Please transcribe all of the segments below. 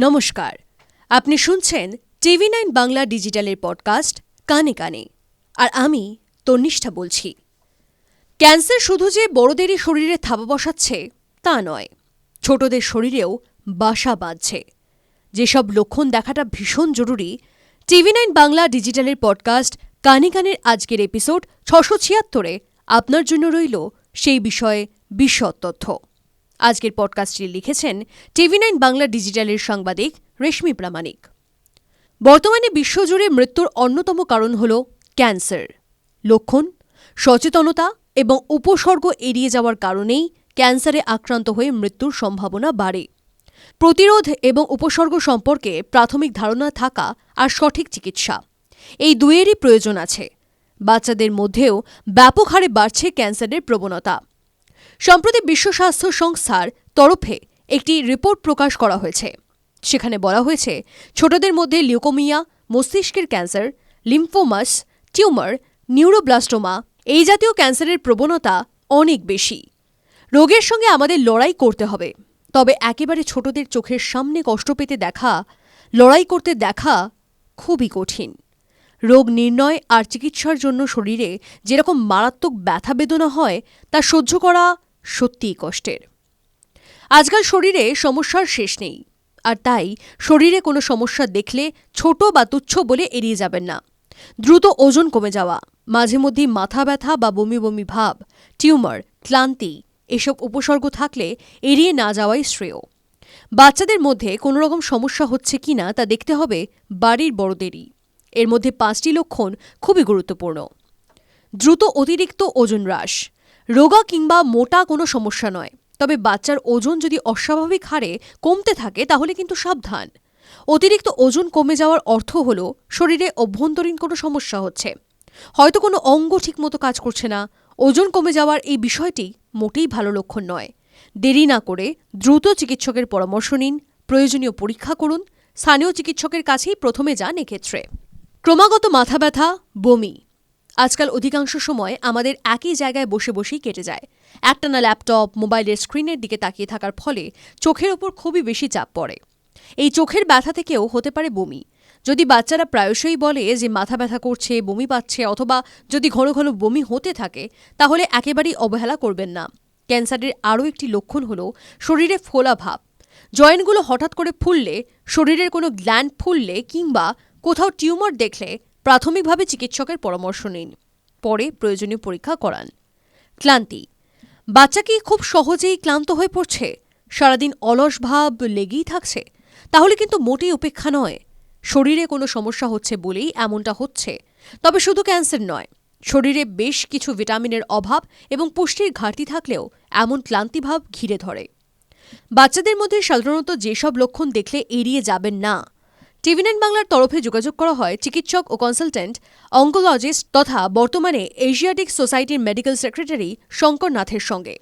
নমস্কার। আপনি শুনছেন টিভি নাইন বাংলা ডিজিটালের পডকাস্ট কানে কানে। আর আমি তন্নিষ্ঠা বলছি। ক্যান্সার শুধু যে বড়দেরই শরীরে থাবা বসাচ্ছে, তা নয়। ছোটদের শরীরেও বাসা বাঁধছে। যেসব লক্ষণ দেখাটা ভীষণ জরুরি, টিভি নাইন বাংলা ডিজিটালের পডকাস্ট কানে কানের আজকের এপিসোড ছশো ছিয়াত্তরে আপনার জন্য রইল সেই বিষয়ে বিশদ তথ্য। আজকের পডকাস্টটি লিখেছেন টিভি নাইন বাংলা ডিজিটালের সাংবাদিক রেশমি প্রামাণিক। বর্তমানে বিশ্বজুড়ে মৃত্যুর অন্যতম কারণ হল ক্যান্সার। লক্ষণ, সচেতনতা এবং উপসর্গ এড়িয়ে যাওয়ার কারণেই ক্যান্সারে আক্রান্ত হয়ে মৃত্যুর সম্ভাবনা বাড়ে। প্রতিরোধ এবং উপসর্গ সম্পর্কে প্রাথমিক ধারণা থাকা আর সঠিক চিকিৎসা। এই দুয়েরই প্রয়োজন আছে। বাচ্চাদের মধ্যেও ব্যাপক হারে বাড়ছে ক্যান্সারের প্রবণতা। সম্প্রতি বিশ্ব স্বাস্থ্য সংস্থার তরফে একটি রিপোর্ট প্রকাশ করা হয়েছে। সেখানে বলা হয়েছে, ছোটদের মধ্যে লিউকোমিয়া, মস্তিষ্কের ক্যান্সার, লিম্ফোমাস, টিউমার, নিউরোব্লাস্টোমা, এই জাতীয় ক্যান্সারের প্রবণতা অনেক বেশি। রোগের সঙ্গে আমাদের লড়াই করতে হবে। তবে একেবারে ছোটদের চোখের সামনে কষ্ট পেতে দেখা, লড়াই করতে দেখা খুবই কঠিন। রোগ নির্ণয় আর চিকিৎসার জন্য শরীরে যেরকম মারাত্মক ব্যথা বেদনা হয়, তা সহ্য করা সত্যিই কষ্টের। আজকাল শরীরে সমস্যার শেষ নেই, আর তাই শরীরে কোনো সমস্যা দেখলে ছোট বা তুচ্ছ বলে এড়িয়ে যাবেন না। দ্রুত ওজন কমে যাওয়া, মাঝে মধ্যেই মাথা ব্যথা বা বমি বমি ভাব, টিউমার, ক্লান্তি, এসব উপসর্গ থাকলে এড়িয়ে না যাওয়াই শ্রেয়। বাচ্চাদের মধ্যে কোনো রকম সমস্যা হচ্ছে কিনা তা দেখতে হবে বাড়ির বড়দেরই। এর মধ্যে পাঁচটি লক্ষণ খুবই গুরুত্বপূর্ণ। দ্রুত অতিরিক্ত ওজন হ্রাস রোগা কিংবা মোটা কোনো সমস্যা নয়। তবে বাচ্চার ওজন যদি অস্বাভাবিক হারে কমতে থাকে, তাহলে কিন্তু সাবধান। অতিরিক্ত ওজন কমে যাওয়ার অর্থ হল, শরীরে অভ্যন্তরীণ কোনো সমস্যা হচ্ছে। হয়তো কোনো অঙ্গ ঠিকমতো কাজ করছে না। ওজন কমে যাওয়ার এই বিষয়টি মোটেই ভালো লক্ষণ নয়। দেরি না করে দ্রুত চিকিৎসকের পরামর্শ নিন, প্রয়োজনীয় পরীক্ষা করুন, স্থানীয় চিকিৎসকের কাছেই প্রথমে যান এক্ষেত্রে। ক্রমাগত মাথা ব্যথা, বমি। আজকাল অধিকাংশ সময় আমাদের একই জায়গায় বসে বসেই কেটে যায়। একটানা ল্যাপটপ, মোবাইলের স্ক্রিনের দিকে তাকিয়ে থাকার ফলে চোখের ওপর খুবই বেশি চাপ পড়ে। এই চোখের ব্যথা থেকেও হতে পারে বমি। যদি বাচ্চারা প্রায়শই বলে যে মাথা ব্যথা করছে, বমি পাচ্ছে, অথবা যদি ঘন ঘন বমি হতে থাকে, তাহলে একেবারেই অবহেলা করবেন না। ক্যান্সারের আরও একটি লক্ষণ হল শরীরে ফোলা ভাব। জয়েন্টগুলো হঠাৎ করে ফুললে, শরীরের কোনো গ্ল্যান্ড ফুললে কিংবা কোথাও টিউমার দেখলে প্রাথমিকভাবে চিকিৎসকের পরামর্শ নিন, পরে প্রয়োজনীয় পরীক্ষা করান। ক্লান্তি। বাচ্চা কি খুব সহজেই ক্লান্ত হয়ে পড়ছে? সারাদিন অলস ভাব লেগেই থাকছে? তাহলে কিন্তু মোটেই উপেক্ষা নয়। শরীরে কোনো সমস্যা হচ্ছে বলেই এমনটা হচ্ছে। তবে শুধু ক্যান্সার নয়, শরীরে বেশ কিছু ভিটামিনের অভাব এবং পুষ্টির ঘাটতি থাকলেও এমন ক্লান্তিভাব ঘিরে ধরে। বাচ্চাদের মধ্যে সাধারণত যেসব লক্ষণ দেখলে এড়িয়ে যাবেন না টিভি নাইন বাংলার তরফে যোগাযোগ করা হয় চিকিৎসক ও কনসালটেন্ট, অঙ্কোলজিস্ট তথা বর্তমানে এশিয়াটিক সোসাইটির মেডিকেল সেক্রেটারি শঙ্কর নাথের সঙ্গে।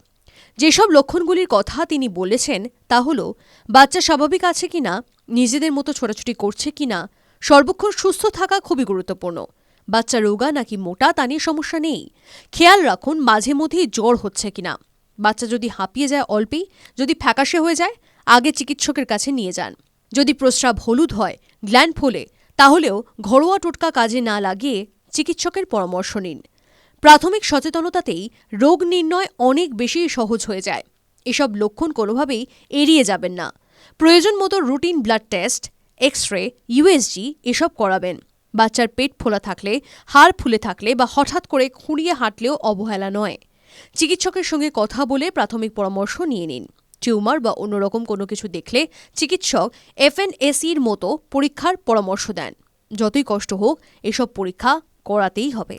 যেসব লক্ষণগুলির কথা তিনি বলেছেন তা হল, বাচ্চা স্বাভাবিক আছে কিনা, নিজেদের মতো ছোটাছুটি করছে কিনা, সর্বক্ষণ সুস্থ থাকা খুবই গুরুত্বপূর্ণ, বাচ্চা রোগা নাকি মোটা তা নিয়ে সমস্যা নেই, খেয়াল রাখুন মাঝে মধ্যেই জ্বর হচ্ছে কিনা, বাচ্চা যদি হাঁপিয়ে যায় অল্পেই, যদি ফ্যাকাশে হয়ে যায়, আগে চিকিৎসকের কাছে নিয়ে যান, যদি প্রস্রাব হলুদ হয় গ্ল্যান্ড ফোলে তাহলেও ঘরোয়া টোটকা কাজে না লাগিয়ে চিকিৎসকের পরামর্শ নিন। প্রাথমিক সচেতনতাতেই রোগ নির্ণয় অনেক বেশি সহজ হয়ে যায়। এসব লক্ষণ কোনোভাবেই এড়িয়ে যাবেন না। প্রয়োজন মতো routine blood test x ray USG এসব করাবেন। বাচ্চার পেট ফোলা থাকলে, হাড় ফুলে থাকলে বা হঠাৎ করে খুঁড়িয়ে হাঁটলেও অবহেলা নয়। চিকিৎসকের সঙ্গে কথা বলে প্রাথমিক পরামর্শ নিয়ে নিন। টিউমার বা অন্যরকম কোনো কিছু দেখলে চিকিৎসক এফএনএসির মতো পরীক্ষার পরামর্শ দেন। যতই কষ্ট হোক, এসব পরীক্ষা করাতেই হবে।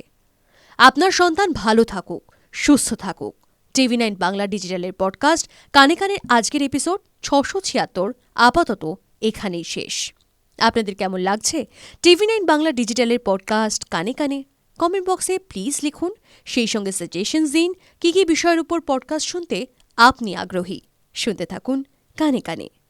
আপনার সন্তান ভালো থাকুক, সুস্থ থাকুক। টিভি নাইন বাংলা ডিজিটালের পডকাস্ট কানে কানের আজকের এপিসোড ছশো ছিয়াত্তর আপাতত এখানেই শেষ। আপনাদের কেমন লাগছে? টিভি নাইন বাংলা ডিজিটালের পডকাস্ট কানে কানে কমেন্ট বক্সে প্লিজ লিখুন। সেই সঙ্গে সাজেশনস দিন। কী কী বিষয়ের উপর পডকাস্ট শুনতে আপনি আগ্রহী? শুনতে থাকুন কানে কানে।